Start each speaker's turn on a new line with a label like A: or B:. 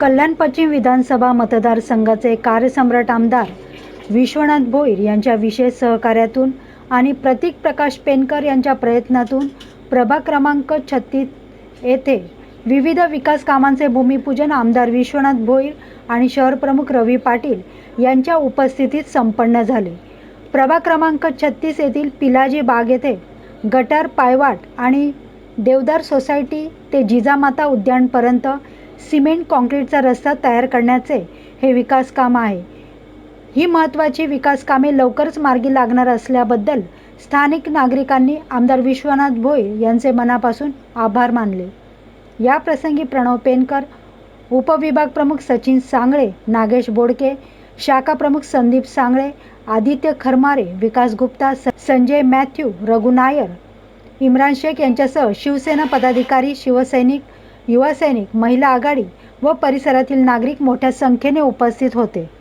A: कल्याण पश्चिम विधानसभा मतदारसंघाचे कार्यसम्राट आमदार विश्वनाथ भोईर यांच्या विशेष सहकार्यातून आणि प्रतीक प्रकाश पेनकर यांच्या प्रयत्नातून प्रभाग क्रमांक छत्तीस येथे विविध विकास कामांचे भूमिपूजन आमदार विश्वनाथ भोईर आणि शहरप्रमुख रवी पाटील यांच्या उपस्थितीत संपन्न झाले. प्रभाग क्रमांक छत्तीस येथील पिलाजी बाग येथे गटार पायवाट आणि देवदार सोसायटी ते जिजामाता उद्यानपर्यंत सिमेंट काँक्रीटचा रस्ता तयार करण्याचे हे विकास काम आहे. ही महत्त्वाची विकास कामे लवकरच मार्गी लागणार असल्याबद्दल स्थानिक नागरिकांनी आमदार विश्वनाथ भोई यांचे मनापासून आभार मानले. या प्रसंगी प्रणव पेनकर उपविभाग प्रमुख सचिन सांगळे नागेश बोडके शाखा प्रमुख संदीप सांगळे आदित्य खरमारे विकास गुप्ता स- संजय मॅथ्यू रघु नायर इम्रान शेख यांच्यासह शिवसेना पदाधिकारी शिवसैनिक युवा सैनिक महिला आघाडी व परिसरातील नागरिक मोठ्या संख्येने उपस्थित होते.